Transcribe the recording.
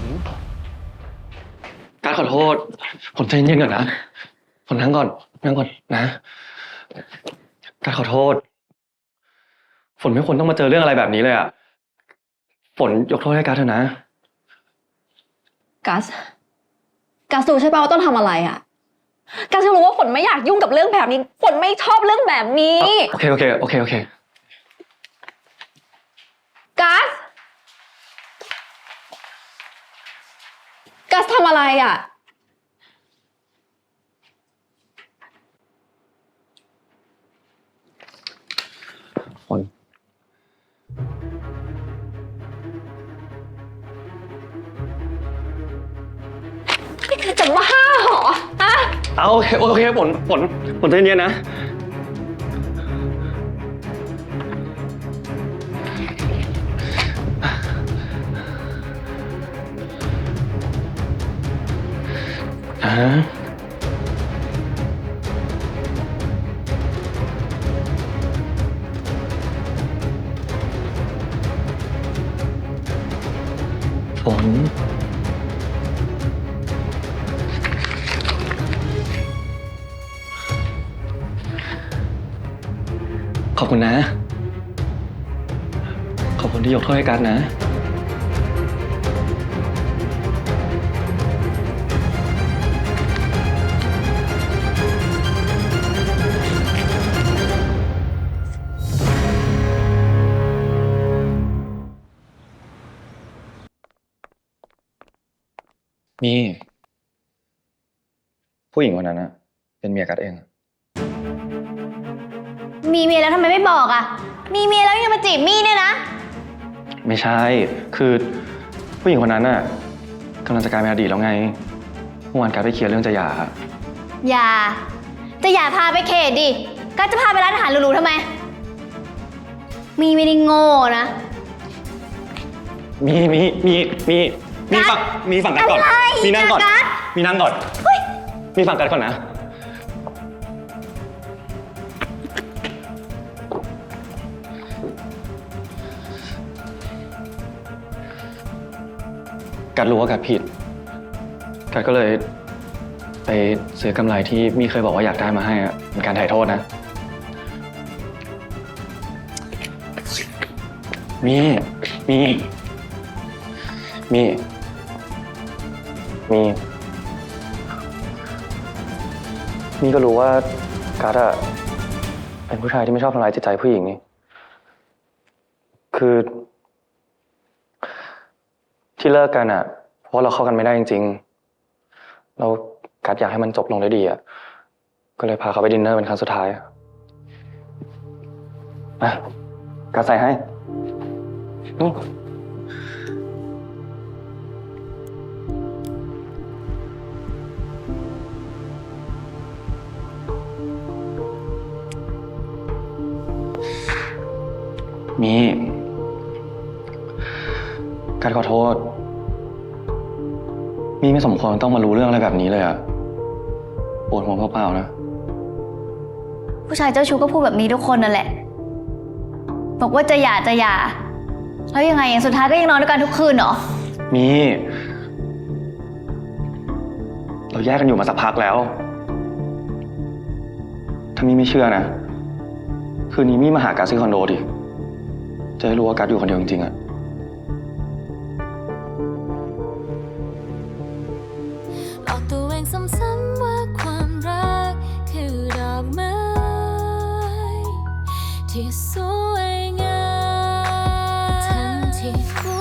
น การขอโทษ ผมใจเย็นๆก่อนนะ ผมนั่งก่อน นั่งก่อนนะ การขอโทษ ฝนไม่ควรต้องมาเจอเรื่องอะไรแบบนี้เลยอะฝนยกโทษให้การเถอะนะ กัส กัสรู้ใช่ป่ะว่าต้องทำอะไรอะ กัสก็รู้ว่าฝนไม่อยากยุ่งกับเรื่องแบบนี้ ฝนไม่ชอบเรื่องแบบนี้ โอเคโอเคโอเคโอเค กัส กัสทำอะไรอะ ฝนนี่คือจะบ้าเหรออะ เอาโอเคโอเคฝนฝนฝนใจเย็นๆนะ ฝน ขอบคุณนะ ขอบคุณที่ยกโทษให้กันนะ มีผู้หญิงคนนั้นนะเป็นเมียกัดเองอะมีเมียแล้วทำไมไม่บอกอะ มีเมียแล้วยังมาจีบมี่เนี่ยนะ ไม่ใช่ คือผู้หญิงคนนั้นน่ะกำลังจะกลายเป็นอดีตแล้วไงเมื่อวานการไปเคลียร์เรื่องจะหย่าอย่า จะอย่าพาไปเขตดิก็จะพาไปร้านอาหารหรูๆทำไม มีไม่ได้โง่นะ มีมีมีมี มีกัฝั่งดมีฝั่งกันก่อน อะไรมีนั่งก่อนกัด มีนั่งก่อนมีฝั่งกันก่อนนะ กัดรู้ว่ากัดผิด กัดก็เลยไปซื้อกำไรที่มีเคยบอกว่าอยากได้มาให้อะเป็นการถ่ายโทษนะ มีมีมี มีมีก็รู้ว่าการ์ดอะเป็นผู้ชายที่ไม่ชอบทำลายจิตใจผู้หญิงนี่ คือ ที่เลิกกันอะเพราะเราเข้ากันไม่ได้จริงๆ เราการ์ดอยากให้มันจบลงได้ดีอะก็เลยพาเขาไปดินเนอร์เป็นครั้งสุดท้ายอะอะการ์ดใส่ให้นี่ มีการขอโทษ มีไม่สมควรต้องมารู้เรื่องอะไรแบบนี้เลยอะปวดหัวเปล่าๆนะ ผู้ชายเจ้าชู้ก็พูดแบบนี้ทุกคนนั่นแหละ บอกว่าจะหย่าจะหย่า แล้วยังไงอะสุดท้ายก็ยังนอนด้วยกันทุกคืนเหรอ มี เราแยกกันอยู่มาสักพักแล้ว ถ้ามีไม่เชื่อนะ คืนนี้มีมาหาการดที่คอนโดดิ จะให้รู้ว่ากัสอยู่คนเดียวจริงๆอะาที่สวยงามทั้ที่